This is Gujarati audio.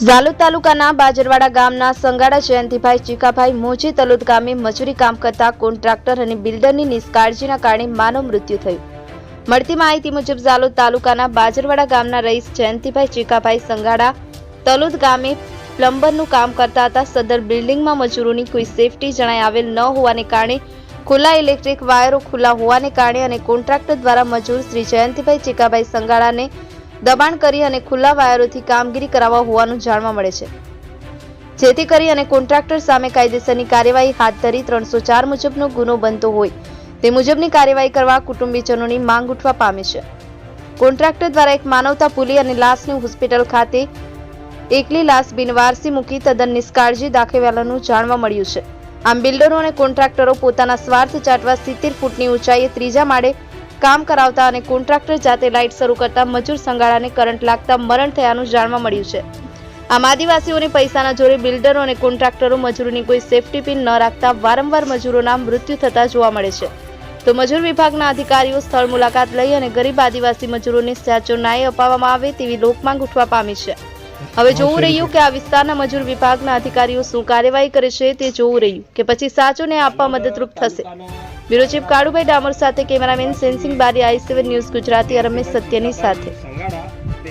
ઝાલોદ તાલુકાના બાજરવાડા ગામના સંગાડા જયંતિભાઈ ચીકાભાઈ મોજી તલોદ ગામે મજૂરી કામ કરતા કોન્ટ્રાક્ટર અને બિલ્ડરની નિષ્કાળજીના કારણે માનવ મૃત્યુ થયું. મળતી માહિતી મુજબ ઝાલોદ તાલુકાના બાજરવાડા ગામના રહીશ જયંતિભાઈ ચીકાભાઈ સંગાડા તલોદ ગામે પ્લમ્બરનું કામ કરતા હતા. સદર બિલ્ડિંગમાં મજૂરોની કોઈ સેફટી જણાઈ આવેલ ન હોવાને કારણે ખુલ્લા ઇલેક્ટ્રિક વાયરો ખુલ્લા હોવાને કારણે અને કોન્ટ્રાક્ટર દ્વારા મજૂર શ્રી જયંતિભાઈ ચીકાભાઈ સંગાડાને દબાણ કરી અને ખુલ્લા વાયરોથી કામગીરી કરાવવા હોવાનું જાણવા મળે છે. જેથી કરી અને કોન્ટ્રાક્ટર સામે કાયદેસરની કાર્યવાહી હાથ ધરી ત્રણસો ચાર મુજબનો ગુનો બનતો હોય, તે મુજબની કાર્યવાહી કરવા કુટુંબીજનોની માંગ ઉઠવા પામી છે. કોન્ટ્રાક્ટર દ્વારા એક માનવતા પુલી અને લાશની હોસ્પિટલ ખાતે એકલી લાશ બિનવારસી મૂકી તદ્દન નિષ્કાળજી દાખવેલાનું જાણવા મળ્યું છે. આમ બિલ્ડરો અને કોન્ટ્રાક્ટરો પોતાના સ્વાર્થ ચાટવા સિત્તેર ફૂટની ઊંચાઈએ ત્રીજા માળે કામ કરાવતા અને કોન્ટ્રાક્ટર જાતે લાઇટ શરૂ કરતા મજૂર સંગાળાને કરંટ લાગતા મરણ થયાનું જાણવા મળ્યું છે. આમ આદિવાસીઓને પૈસાના જોરે બિલ્ડરો અને કોન્ટ્રાક્ટરો મજૂરોની કોઈ સેફટી પિન ન રાખતા વારંવાર મજૂરોના મૃત્યુ થતા જોવા મળે છે. તો મજૂર વિભાગના અધિકારીઓ સ્થળ મુલાકાત લઈ અને ગરીબ આદિવાસી મજૂરોને સાચો ન્યાય અપાવવામાં આવે તેવી લોકમાંગ ઉઠવા પામી છે. હવે જોવું રહ્યું કે આ વિસ્તારના મજૂર વિભાગના અધિકારીઓ શું કાર્યવાહી કરે છે તે જોવું રહ્યું કે પછી સાચોને આપવા મદદરૂપ થશે. બ્યુરો ચીફ કાળુભાઈ ડામોર સાથે કેમેરામેન સેન્સિંગ બારી I seven news Gujarati Ramesh સત્યની સાથે.